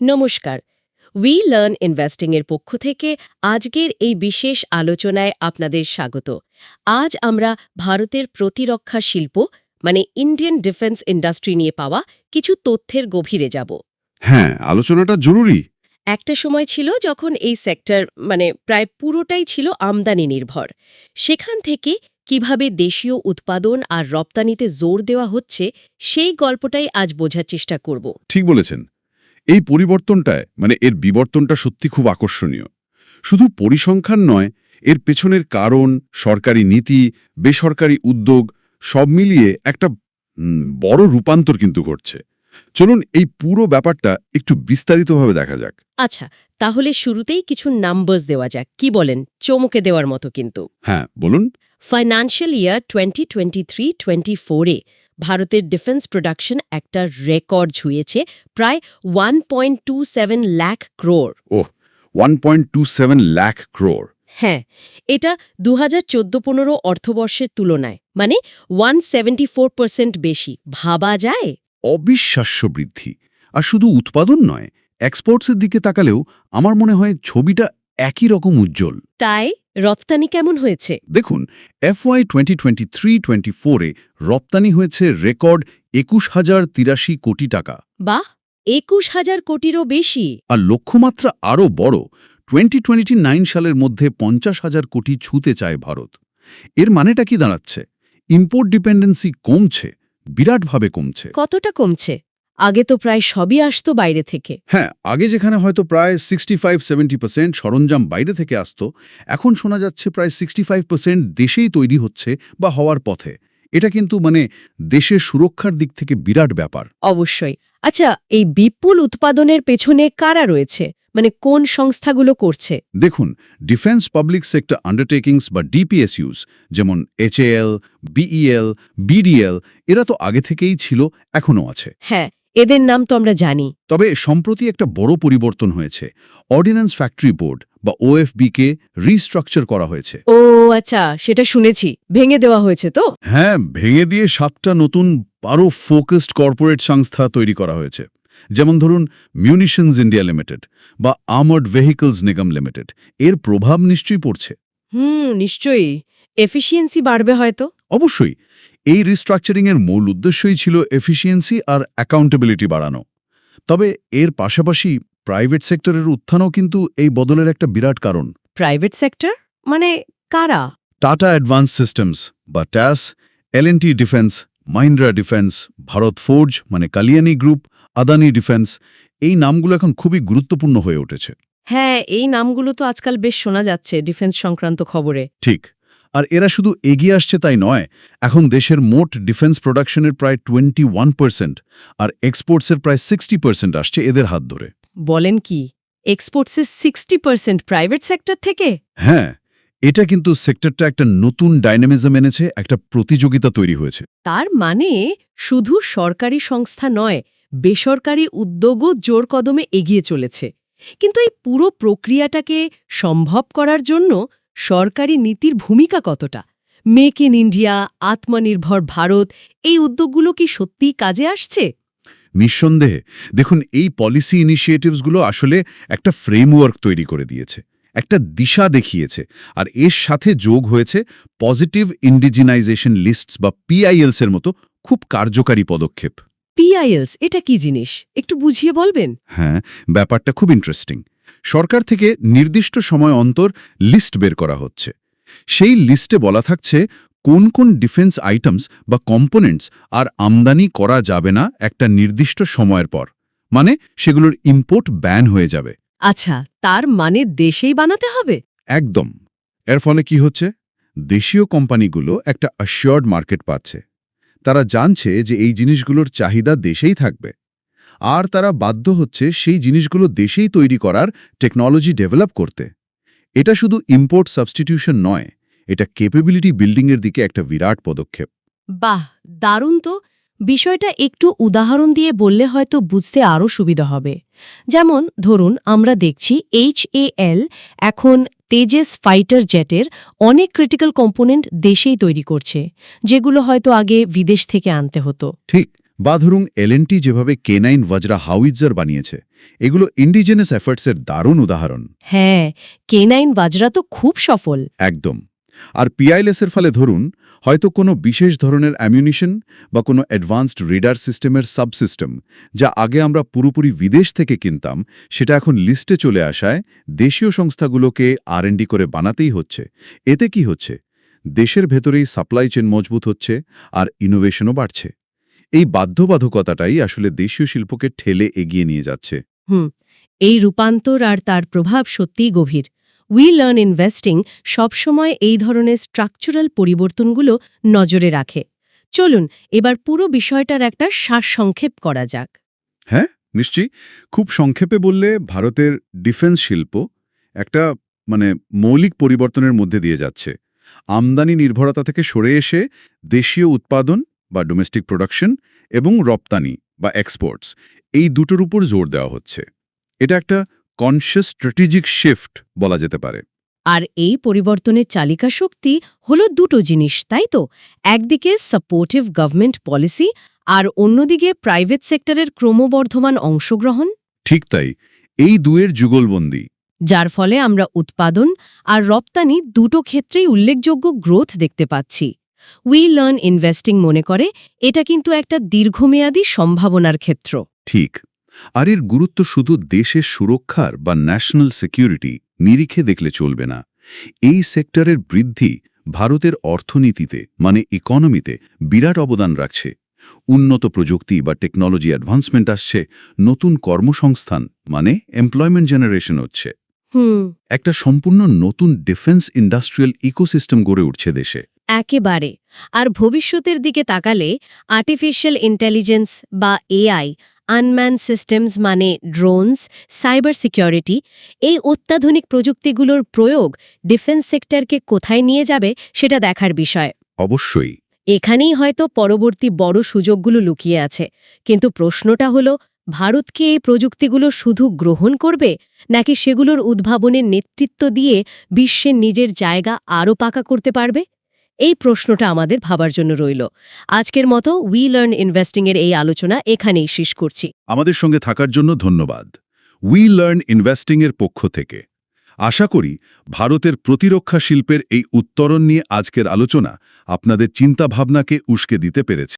নমস্কার। We learn investing এর পক্ষ থেকে আজকের এই বিশেষ আলোচনায় আপনাদের স্বাগত। আজ আমরা ভারতের প্রতিরক্ষা শিল্প মানে ইন্ডিয়ান ডিফেন্স ইন্ডাস্ট্রি নিয়ে পাওয়া কিছু তথ্যের গভীরে যাব। হ্যাঁ আলোচনাটা জরুরি। একটা সময় ছিল যখন এই সেক্টর মানে প্রায় পুরোটাই ছিল আমদানি নির্ভর। সেখান থেকে কীভাবে দেশীয় উৎপাদন আর রপ্তানিতে জোর দেওয়া হচ্ছে সেই গল্পটাই আজ বোঝার চেষ্টা করব। ঠিক বলেছেন। এই পরিবর্তনটায় মানে এর বিবর্তনটা সত্যি খুব আকর্ষণীয়। শুধু পরিসংখ্যান নয় এর পেছনের কারণ সরকারি নীতি বেসরকারি উদ্যোগ সব মিলিয়ে একটা বড় রূপান্তর কিন্তু ঘটছে। চলুন এই পুরো ব্যাপারটা একটু বিস্তারিতভাবে দেখা যাক। আচ্ছা তাহলে শুরুতেই কিছু নাম্বারস দেওয়া যাক। কি বলেন? চমকে দেওয়ার মতো কিন্তু। হ্যাঁ বলুন। Financial year twenty twenty three twenty ফোরে ভারতের ডিফেন্স প্রোডাকশন একটা রেকর্ড ছুঁয়েছে প্রায় one point two seven lakh crore ওহ one point two seven lakh crore হ্যাঁ এটা দু হাজার চোদ্দ পনেরো অর্থবর্ষের তুলনায় মানে ওয়ান সেভেন্টি ফোর পার্সেন্ট বেশি। ভাবা যায়? অবিশ্বাস্য বৃদ্ধি। আর শুধু উৎপাদন নয় এক্সপোর্টসের দিকে তাকালেও আমার মনে হয় ছবিটা একই রকম উজ্জ্বল। তাই রপ্তানি কেমন হয়েছে? দেখুন FY twenty twenty three twenty ফোরে রপ্তানি হয়েছে রেকর্ড একুশ হাজার তিরাশি কোটি টাকা। বাহ! একুশ হাজার কোটিরও বেশি। আর লক্ষ্যমাত্রা আরও বড় টোয়েন্টি টোয়েন্টি নাইন সালের মধ্যে পঞ্চাশ হাজার কোটি ছুঁতে চায় ভারত। এর মানেটা কি দাঁড়াচ্ছে? ইম্পোর্ট ডিপেন্ডেন্সি কমছে বিরাটভাবে কমছে। কতটা কমছে? আগে তো প্রায় সবই আসতো বাইরে থেকে। হ্যাঁ আগে যেখানে হয়তো প্রায় সিক্সটি ফাইভ সেভেন্টি পার্সেন্ট সরঞ্জাম বাইরে থেকে আসতো এখন শোনা যাচ্ছে প্রায় সিক্সটি ফাইভ পার্সেন্ট দেশেই তৈরি হচ্ছে বা হওয়ার পথে। এটা কিন্তু মানে দেশের সুরক্ষার দিক থেকে বিরাট ব্যাপার। অবশ্যই। আচ্ছা এই বিপুল উৎপাদনের পেছনে কারা রয়েছে? মানে কোন সংস্থাগুলো করছে? দেখুন ডিফেন্স পাবলিক সেক্টর আন্ডারটেকিংস বা ডিপিএসইউস যেমন এইচএএল বিইএল বিডিএল এরা তো আগে থেকেই ছিল এখনও আছে। হ্যাঁ এদের নাম তো আমরা জানি। তবে সম্প্রতি একটা বড় পরিবর্তন হয়েছে। অর্ডিন্যান্স ফ্যাক্টরি বোর্ড বা ওএফবিকে রিস্ট্রাকচার করা হয়েছে। ও আচ্ছা সেটা শুনেছি। ভেঙে দেওয়া হয়েছে তো? হ্যাঁ ভেঙে দিয়ে সাতটা নতুন আরও ফোকাসড কর্পোরেট সংস্থা তৈরি করা হয়েছে। যেমন ধরুন মিউনিশনস ইন্ডিয়া লিমিটেড বা আর্মার্ড ভেহিকলস নিগম লিমিটেড এর প্রভাব নিশ্চয়ই পড়ছে। হুম নিশ্চয়ই। এফিসিয়েন্সি বাড়বে হয়তো। অবশ্যই এই রিস্ট্রাকচারিংয়ের মূল উদ্দেশ্যই ছিল এফিসিয়েন্সি আর অ্যাকাউন্টেবিলিটি বাড়ানো। তবে এর পাশাপাশি প্রাইভেট সেক্টরের উত্থানও কিন্তু এই বদলের একটা বিরাট কারণ। প্রাইভেট সেক্টর মানে কারা? টাটা অ্যাডভান্স সিস্টেমস বা ট্যাস LNT defence Mahindra defence Bharat forge মানে কালিয়ানি গ্রুপ আদানি ডিফেন্স এই নামগুলো এখন খুবই গুরুত্বপূর্ণ হয়ে উঠেছে। হ্যাঁ এই নামগুলো তো আজকাল বেশ শোনা যাচ্ছে ডিফেন্স সংক্রান্ত খবরে। ঠিক। আর এরা শুধু এগিয়ে আসছে তাই নয় এখন দেশের মোট ডিফেন্স প্রোডাকশনের প্রায় টোয়েন্টি ওয়ান পার্সেন্ট আর এক্সপোর্টসের প্রায় সিক্সটি পার্সেন্ট আসছে এদের হাত ধরে। বলেন কি এক্সপোর্টসের সিক্সটি পার্সেন্ট প্রাইভেট সেক্টর থেকে? হ্যাঁ এটা কিন্তু সেক্টরটা একটা নতুন ডাইনামিজম এনেছে একটা প্রতিযোগিতা তৈরি হয়েছে। তার মানে শুধু সরকারি সংস্থা নয় বেসরকারি উদ্যোগও জোর কদমে এগিয়ে চলেছে। কিন্তু এই পুরো প্রক্রিয়াটাকে সম্ভব করার জন্য সরকারি নীতির ভূমিকা কতটা? মেক ইন ইন্ডিয়া আত্মনির্ভর ভারত এই উদ্যোগগুলো কি সত্যিই কাজে আসছে? নিঃসন্দেহে। দেখুন এই পলিসি ইনিশিয়েটিভসগুলো আসলে একটা ফ্রেমওয়ার্ক তৈরি করে দিয়েছে একটা দিশা দেখিয়েছে আর এর সাথে যোগ হয়েছে পজিটিভ ইন্ডিজিনাইজেশন লিস্টস বা পিআইএলস এর মতো খুব কার্যকারী পদক্ষেপ। পিআইএলস এটা কি জিনিস? একটু বুঝিয়ে বলবেন? হ্যাঁ ব্যাপারটা খুব ইন্টারেস্টিং। সরকার থেকে নির্দিষ্ট সময় অন্তর লিস্ট বের করা হচ্ছে। সেই লিস্টে বলা থাকছে কোন কোন ডিফেন্স আইটেমস বা কম্পোনেন্টস আর আমদানি করা যাবে না একটা নির্দিষ্ট সময়ের পর। মানে সেগুলোর ইম্পোর্ট ব্যান হয়ে যাবে। আচ্ছা তার মানে দেশেই বানাতে হবে? একদম। এর ফলে কি হচ্ছে? দেশীয় কোম্পানিগুলো একটা অ্যাশিওর্ড মার্কেট পাচ্ছে। তারা জানছে যে এই জিনিসগুলোর চাহিদা দেশেই থাকবে। আর তারা বাধ্য হচ্ছে সেই জিনিসগুলো দেশেই তৈরি করার টেকনোলজি ডেভেলপ করতে। এটা শুধু ইম্পোর্ট সাবস্টিটিউশন নয় এটা কেপেবিলিটি বিল্ডিংয়ের দিকে একটা বিরাট পদক্ষেপ। বাহ দারুণ তো। বিষয়টা একটু উদাহরণ দিয়ে বললে হয়তো বুঝতে আরও সুবিধা হবে। যেমন ধরুন আমরা দেখছি এইচ এখন তেজেস ফাইটার জেটের অনেক ক্রিটিক্যাল কম্পোনেন্ট দেশেই তৈরি করছে যেগুলো হয়তো আগে বিদেশ থেকে আনতে হতো। ঠিক। বা ধরুন এলএনটি যেভাবে কে নাইন বজরা হাউইজার বানিয়েছে এগুলো ইন্ডিজেনাস এফার্টসের দারুণ উদাহরণ। হ্যাঁ কে নাইন বাজরা তো খুব সফল। একদম। আর পিআইএলএসের ফলে ধরুন হয়তো কোনো বিশেষ ধরনের অ্যামিউনিশন বা কোনো অ্যাডভান্সড রিডার সিস্টেমের সাবসিস্টেম যা আগে আমরা পুরোপুরি বিদেশ থেকে কিনতাম সেটা এখন লিস্টে চলে আসায় দেশীয় সংস্থাগুলোকে আর করে বানাতেই হচ্ছে। এতে কি হচ্ছে? দেশের ভেতরেই সাপ্লাই চেন মজবুত হচ্ছে আর ইনোভেশনও বাড়ছে। এই বাধ্যবাধকতাটাই আসলে দেশীয় শিল্পকে ঠেলে এগিয়ে নিয়ে যাচ্ছে। হুম এই রূপান্তর আর তার প্রভাব সত্যিই গভীর। উই লার্ন ইনভেস্টিং সবসময় এই ধরনের স্ট্রাকচারাল পরিবর্তনগুলো নজরে রাখে। চলুন এবার পুরো বিষয়টার একটা সারসংক্ষেপ করা যাক। হ্যাঁ নিশ্চয়ই। খুব সংক্ষেপে বললে ভারতের ডিফেন্স শিল্প একটা মানে মৌলিক পরিবর্তনের মধ্যে দিয়ে যাচ্ছে। আমদানি নির্ভরতা থেকে সরে এসে দেশীয় উৎপাদন বা ডোমেস্টিক প্রোডাকশন এবং রপ্তানি বা এক্সপোর্টস এই দুটোর উপর জোর দেওয়া হচ্ছে। এটা একটা কনশিয়াস স্ট্র্যাটেজিক শিফট বলা যেতে পারে। আর এই পরিবর্তনের চালিকা শক্তি হলো দুটো জিনিস তাই তো? একদিকে সাপোর্টিভ গভর্নমেন্ট পলিসি আর অন্যদিকে প্রাইভেট সেক্টরের ক্রমবর্ধমান অংশগ্রহণ। ঠিক তাই এই দুয়ের যুগলবন্দি। যার ফলে আমরা উৎপাদন আর রপ্তানি দুটো ক্ষেত্রেই উল্লেখযোগ্য গ্রোথ দেখতে পাচ্ছি। উই লার্ন ইনভেস্টিং মনে করে এটা কিন্তু একটা দীর্ঘমেয়াদী সম্ভাবনার ক্ষেত্র। ঠিক। আর এর গুরুত্ব শুধু দেশের সুরক্ষার বা ন্যাশনাল সিকিউরিটি নিরিখে দেখলে চলবে না। এই সেক্টরের বৃদ্ধি ভারতের অর্থনীতিতে মানে ইকোনমিতে বিরাট অবদান রাখছে। উন্নত প্রযুক্তি বা টেকনোলজি অ্যাডভান্সমেন্ট আসছে নতুন কর্মসংস্থান মানে এমপ্লয়মেন্ট জেনারেশন হচ্ছে। একটা সম্পূর্ণ নতুন ডিফেন্স ইন্ডাস্ট্রিয়াল ইকোসিস্টেম গড়ে উঠছে দেশে। একেবারে। আর ভবিষ্যতের দিকে তাকালে আর্টিফিশিয়াল ইন্টেলিজেন্স বা এআই আনম্যান সিস্টেমস মানে ড্রোনস সাইবার সিকিউরিটি এই অত্যাধুনিক প্রযুক্তিগুলোর প্রয়োগ ডিফেন্স সেক্টরকে কোথায় নিয়ে যাবে সেটা দেখার বিষয়। অবশ্যই। এখানেই হয়তো পরবর্তী বড় সুযোগগুলো লুকিয়ে আছে। কিন্তু প্রশ্নটা হলো ভারত কি এই প্রযুক্তিগুলো শুধু গ্রহণ করবে নাকি সেগুলোর উদ্ভাবনের নেতৃত্ব দিয়ে বিশ্বের নিজের জায়গা আরও পাকা করতে পারবে? এই প্রশ্নটা আমাদের ভাবার জন্য রইল। আজকের মতো উই লার্ন ইনভেস্টিংয়ের এই আলোচনা এখানেই শেষ করছি। আমাদের সঙ্গে থাকার জন্য ধন্যবাদ। উই লার্ন ইনভেস্টিংয়ের পক্ষ থেকে। আশা করি ভারতের প্রতিরক্ষা শিল্পের এই উত্তরণ নিয়ে আজকের আলোচনা আপনাদের চিন্তাভাবনাকে উস্কে দিতে পেরেছে।